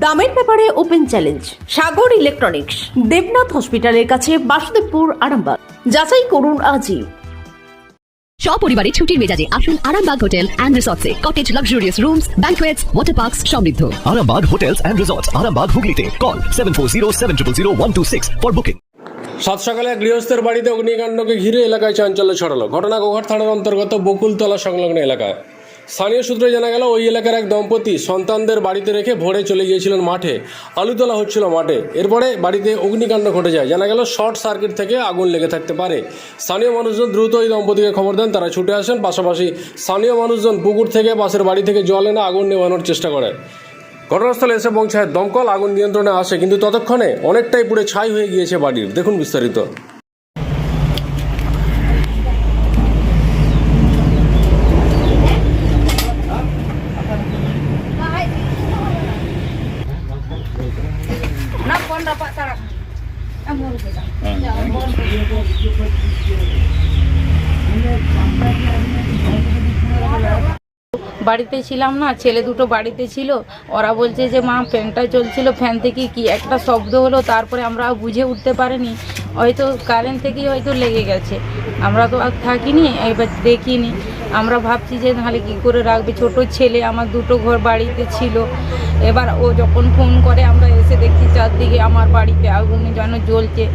দামের ব্যাপারে open challenge Sagar electronics Debnath হসপিটালের কাছে বাসুদেবপুর আরামবাগ। যাচাই করুন আজই। সপরিবারে ছুটির মেজাজে আসুন Arambagh hotel and রিসর্টসে। Cottage luxurious rooms banquets water parks সমৃদ্ধ। Arambag Hotels and Resorts, Arambag Hooghly Call 740 for booking. সাত সকালে গৃহস্থের বাড়িতে অগ্নিকাণ্ডকে ঘিরে এলাকায় চাঞ্চল্য ছড়ালো। ঘটনা গোঘাট থানার অন্তর্গত বকুলতলা সংলগ্ন এলাকায়। স্থানীয় সূত্রে জানা গেল, ওই এলাকার এক দম্পতি সন্তানদের বাড়িতে রেখে ভোরে চলে গিয়েছিলেন মাঠে। আলু তোলা হচ্ছিল মাঠে। এরপরে বাড়িতে অগ্নিকাণ্ড ঘটে যায়। জানা গেল, শর্ট সার্কিট থেকে আগুন লেগে থাকতে পারে। স্থানীয় মানুষজন দ্রুত ওই দম্পতিকে খবর দেন। তারা ছুটে আসেন। পাশাপাশি স্থানীয় মানুষজন পুকুর থেকে পাশের বাড়ি থেকে জল এনে আগুন নেভানোর চেষ্টা করে। ঘটনাস্থলে এসে পৌঁছায় দমকল। আগুন নিয়ন্ত্রণে আসে, কিন্তু ততক্ষণে অনেকটাই পুড়ে ছাই হয়ে গিয়েছে বাড়ির। দেখুন বিস্তারিত। Dapat kita. বাড়িতে ছিলাম না ছেলে দুটো বাড়িতে ছিল। ওরা বলছে যে মা ফ্যানটা চলছিল ফ্যান থেকে কি একটা শব্দ হলো? তারপরে আমরা বুঝে উঠতে পারিনি। হয়তো কারেন্ট থেকেই হয়তো লেগে গেছে। আমরা তো আর থাকিনি এবার দেখিনি। আমরা ভাবছি যে নাহলে কী করে রাখবে? ছোট ছেলে, আমার দুটো ঘর বাড়িতে ছিল। এবার ও যখন ফোন করে, আমরা এসে দেখছি চারদিকে আমার বাড়িতে আগুন যেন জ্বলছে।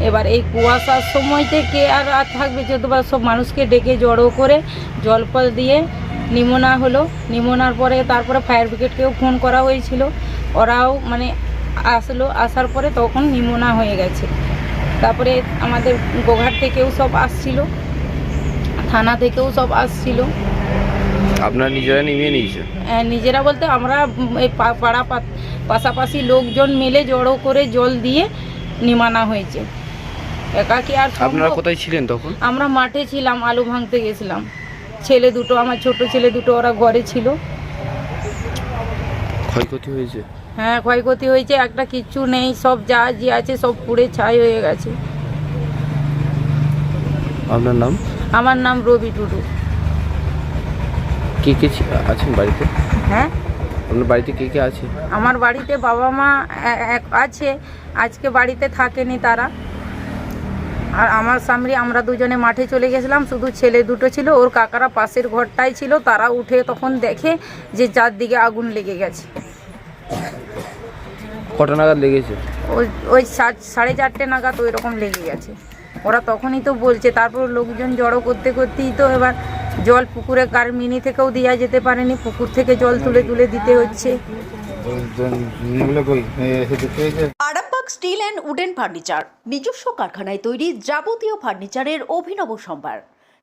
এবার এই কুয়াশার সময় থেকে আর আর থাকবে যেহেতু বা সব মানুষকে ডেকে জড়ো করে জল ফল দিয়ে নিমোনা হলো। নিমোনার পরে তারপরে ফায়ার ব্রিগেডকেও ফোন করা হয়েছিল। ওরাও মানে আসলো, আসার পরে তখন নিমোনা হয়ে গেছে। তারপরে আমাদের গোঘাট থেকেও সব আসছিল। থানা থেকেও সব আসছিল। আপনার নিজেরা নিমিয়ে নিয়েছে আহ, নিজেরা বলতে আমরা এই পা- পাড়া পাশাপাশি লোকজন মিলে জড়ো করে জল দিয়ে নিমানা হয়েছে। একা কি আর? আপনারা কোথায় ছিলেন তখন? আমরা মাঠে ছিলাম আলু ভাঙতে গেছিলাম। ছেলে দুটো আমার ছোট ছেলে দুটো ওরা ঘরে ছিল। ক্ষয়ক্ষতি হয়েছে? হ্যাঁ ক্ষয়ক্ষতি হয়েছে একটা কিচ্ছু নেই সব যা যে আছে সব পুড়ে ছাই হয়ে গেছে। আপনার নাম? আমার নাম রবি টুডু। কে কে ছি- আছেন বাড়িতে? হ্যাঁ? আপনার বাড়িতে কে কে আছে? আমার বাড়িতে বাবা মা এ- এক- আছে আজকে বাড়িতে থাকেনি তারা। আর আমার স্বামী আমরা দুজনে মাঠে চলে গেছিলাম শুধু ছেলে দুটো ছিল ওর কাকারা পাশের ঘরটাই ছিল তারা উঠে তখন দেখে যে চারদিকে আগুন লেগে গেছে। কটা নাগাদ লেগেছে? ওই ওই সা- সাড়ে চারটে নাগাদ ওই রকম লেগে গেছে। ওরা তখনই তো বলছে তারপর লোকজন জড়ো করতে করতেই তো এবার জল পুকুরে কার মিনি থেকেও দেওয়া যেতে পারেনি পুকুর থেকে জল তুলে তুলে দিতে হচ্ছে। Arambagh steel and wooden furniture নিজস্ব কারখানায় তৈরি যাবতীয় ফার্নিচারের অভিনব সম্ভার।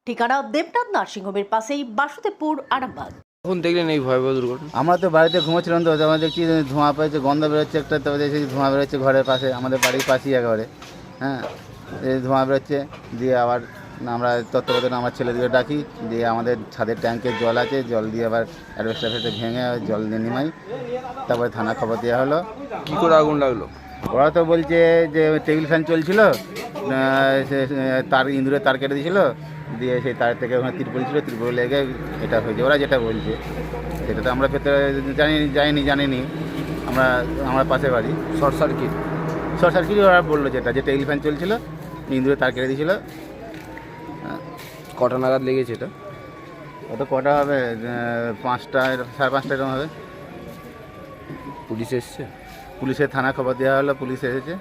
ঠিকানা দেবনাথ নার্সিংহোমের পাশেই বাসুদেবপুর আরামবাগ। তখন দেখলেন এই ভয়াবহ দুর্ঘটনা? আমরা তো বাড়িতে ঘুমোচ্ছিলাম তো আমরা দেখছি ধোঁয়া পেয়েছে গন্ধ বেরোচ্ছে একটা তো দেখছি ধোঁয়া বেরোচ্ছে ঘরের পাশে আমাদের বাড়ির পাশেই একেবারে হ্যাঁ। ধোঁয়া বেরোচ্ছে দিয়ে আবার আমরা তত্ত্বাবধান আমার ছেলেদেরকে ডাকি দিয়ে আমাদের ছাদের ট্যাঙ্কে জল আছে জল দিয়ে আবার অ্যাডভেস্টার ফেটে ভেঙে জল দিয়ে নিমাই। তারপরে থানা খবর দেওয়া হলো। কি করে আগুন লাগল? ওরা তো বলছে যে টেবিল ফ্যান চলছিল তার ইঁদুরে তার কেটে দিয়েছিল দিয়ে সেই তার থেকে ওখানে তিরপল ছিল তিরপল লেগে এটা হয়েছে ওরা যেটা বলছে। সেটা তো আমরা পেতে জানি যাইনি জানিনি। আমরা আমার পাশে বাড়ি। Short circuit? শর্ট সার্কিট ওরা বলল যেটা যে টেবিল ফ্যান চলছিল ইঁদুরে তার কেটে দিয়েছিল। কটা নাগাদ লেগেছে এটা? ওটা কটা হবে? পাঁচটা সাড়ে পাঁচটা এরকম হবে। পুলিশ এসছে? পুলিশের থানা খবর দেওয়া হলো পুলিশ এসেছে।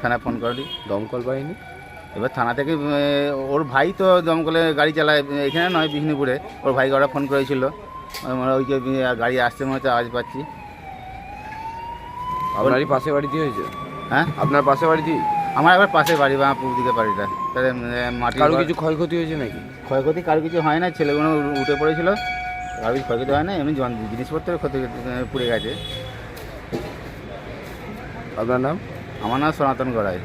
থানা ফোন করলি। দমকল বাহিনী? এবার থানা থেকে ওর ভাই তো দমকলে গাড়ি চালায় এখানে নয় বিষ্ণুপুরে। ওর ভাই ওরা ফোন করেছিল। মনে হয় ওই যে গাড়ি আসতে মনে হচ্ছে আওয়াজ পাচ্ছি। আপনারই পাশে বাড়িতে হয়েছে? হ্যাঁ? আপনার পাশে বাড়িতে আমার একবার পাশে বাড়ি বা পূর্ব দিকে বাড়িটা। তাহলে মাটি কারও কিছু ক্ষয়ক্ষতি হয়েছে নাকি? ক্ষয়ক্ষতি কারও কিছু হয় না ছেলেগুলো উঠে পড়েছিল। কারও কিছু ক্ষয়ক্ষতি হয় না এমনি জন- জিনিসপত্রের ক্ষতি পুড়ে গেছে। আপনার নাম? আমার নাম সনাতন গড়াই।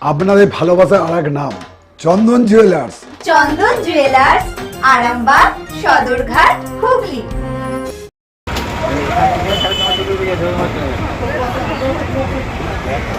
আপনাদের ভালোবাসার আর এক নাম চন্দন জুয়েলার্স। চন্দন জুয়েলার্স আরামবাগ সদরঘাট হুগলি।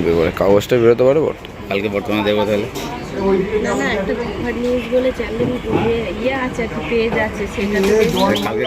কমবে করে কাগজটা বেরোতে পারব কালকে বর্তমানে দেখব তাহলে। না না একটা নিউজ বলে চ্যানেল ইয়ে আছে একটা পেজ আছে কালকে